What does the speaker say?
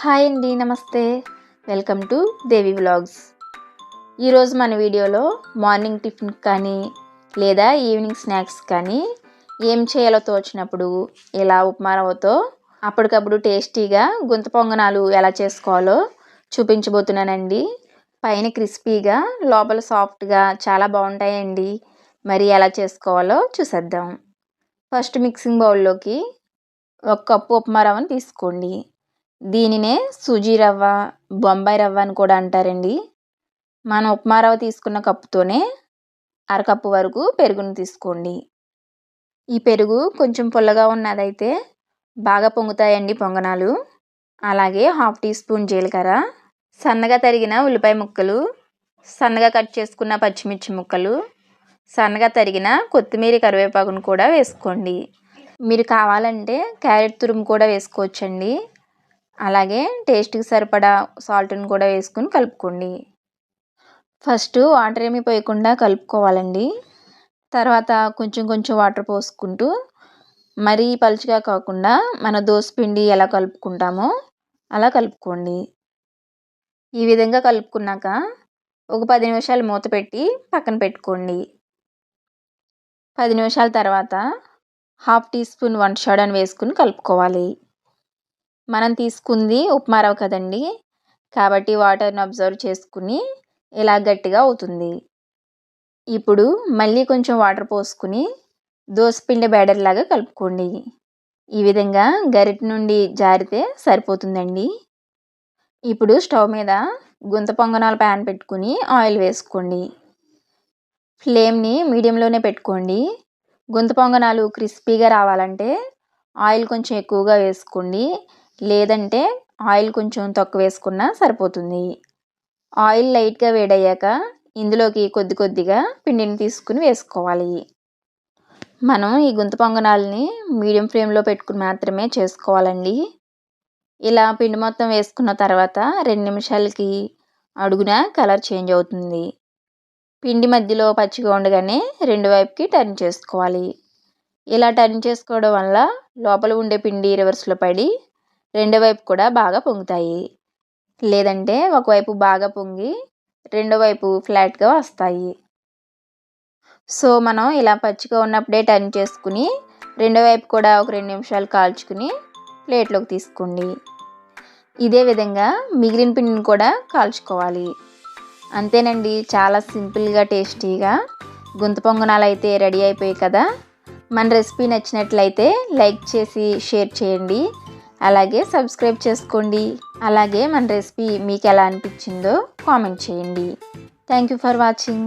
Hi అండి నమస్తే. Welcome to Devi vlogs. ఈరోజు మన వీడియోలో మార్నింగ్ టిఫిన్ కానీ లేదా ఈవినింగ్ స్నాక్స్ కానీ ఏం చేయాలో తోచినప్పుడు ఎలా ఉప్మా రవ్వతో అప్పటికప్పుడు టేస్టీగా గుంత పొంగనాలు ఎలా చేసుకోవాలో చూపించబోతున్నానండి. పైన క్రిస్పీగా లోపల సాఫ్ట్గా చాలా బాగుంటాయండి. మరి ఎలా చేసుకోవాలో చూసేద్దాం. ఫస్ట్ మిక్సింగ్ బౌల్లోకి ఒక కప్పు ఉప్మా రవ్వను తీసుకోండి. దీనినే సూజీ రవ్వ బొంబాయి రవ్వ అని కూడా అంటారండి. మనం ఉప్మా రవ్వ తీసుకున్న కప్పుతోనే అరకప్పు వరకు పెరుగును తీసుకోండి. ఈ పెరుగు కొంచెం పుల్లగా ఉన్నదైతే బాగా పొంగుతాయండి పొంగనాలు. అలాగే హాఫ్ టీ స్పూన్ జీలకర్ర సన్నగా తరిగిన ఉల్లిపాయ ముక్కలు సన్నగా కట్ చేసుకున్న పచ్చిమిర్చి ముక్కలు సన్నగా తరిగిన కొత్తిమీర కరివేపాకును కూడా వేసుకోండి. మీరు కావాలంటే క్యారెట్ తురుము కూడా వేసుకోవచ్చండి. అలాగే టేస్ట్కి సరిపడా సాల్ట్ని కూడా వేసుకుని కలుపుకోండి. ఫస్ట్ వాటర్ ఏమీ పోయకుండా కలుపుకోవాలండి. తర్వాత కొంచెం కొంచెం వాటర్ పోసుకుంటూ మరీ పలుచగా కాకుండా మన పిండి ఎలా కలుపుకుంటామో అలా కలుపుకోండి. ఈ విధంగా కలుపుకున్నాక ఒక పది నిమిషాలు మూత పెట్టి పక్కన పెట్టుకోండి. పది నిమిషాల తర్వాత హాఫ్ టీ స్పూన్ వంట అని వేసుకుని కలుపుకోవాలి. మనం తీసుకుంది ఉప్మా రవ్వ కదండి. కాబట్టి వాటర్ని అబ్జర్వ్ చేసుకుని ఇలా గట్టిగా అవుతుంది. ఇప్పుడు మళ్ళీ కొంచెం వాటర్ పోసుకుని దోసపిండి బ్యాడర్ లాగా కలుపుకోండి. ఈ విధంగా గరిట నుండి జారితే సరిపోతుందండి. ఇప్పుడు స్టవ్ మీద గుంత పొంగనాల ప్యాన్ పెట్టుకుని ఆయిల్ వేసుకోండి. ఫ్లేమ్ని మీడియంలోనే పెట్టుకోండి. గుంత పొంగనాలు క్రిస్పీగా రావాలంటే ఆయిల్ కొంచెం ఎక్కువగా వేసుకోండి. లేదంటే ఆయిల్ కొంచెం తక్కువ వేసుకున్నా సరిపోతుంది. ఆయిల్ లైట్గా వేడయ్యాక ఇందులోకి కొద్ది కొద్దిగా పిండిని తీసుకుని వేసుకోవాలి. మనం ఈ గుంత పొంగనాలని మీడియం ఫ్లేమ్లో పెట్టుకుని మాత్రమే చేసుకోవాలండి. ఇలా పిండి మొత్తం వేసుకున్న తర్వాత రెండు నిమిషాలకి అడుగున కలర్ చేంజ్ అవుతుంది. పిండి మధ్యలో పచ్చిగా ఉండగానే రెండు వైపుకి టర్న్ చేసుకోవాలి. ఇలా టర్న్ చేసుకోవడం వల్ల లోపల ఉండే పిండి రివర్స్లో పడి రెండో వైపు కూడా బాగా పొంగుతాయి. లేదంటే ఒకవైపు బాగా పొంగి రెండో వైపు ఫ్లాట్గా వస్తాయి. సో మనం ఇలా పచ్చిగా ఉన్నప్పుడే టర్న్ చేసుకుని రెండో వైపు కూడా ఒక రెండు నిమిషాలు కాల్చుకుని ప్లేట్లోకి తీసుకోండి. ఇదే విధంగా మిగిలిన పిండిని కూడా కాల్చుకోవాలి. అంతేనండి చాలా సింపుల్గా టేస్టీగా గుంత పొంగనాలు అయితే రెడీ అయిపోయాయి కదా. మన రెసిపీ నచ్చినట్లయితే లైక్ చేసి షేర్ చేయండి. అలాగే సబ్స్క్రైబ్ చేసుకోండి. అలాగే మన రెసిపీ మీకు ఎలా అనిపించిందో కామెంట్ చేయండి. Thank you for watching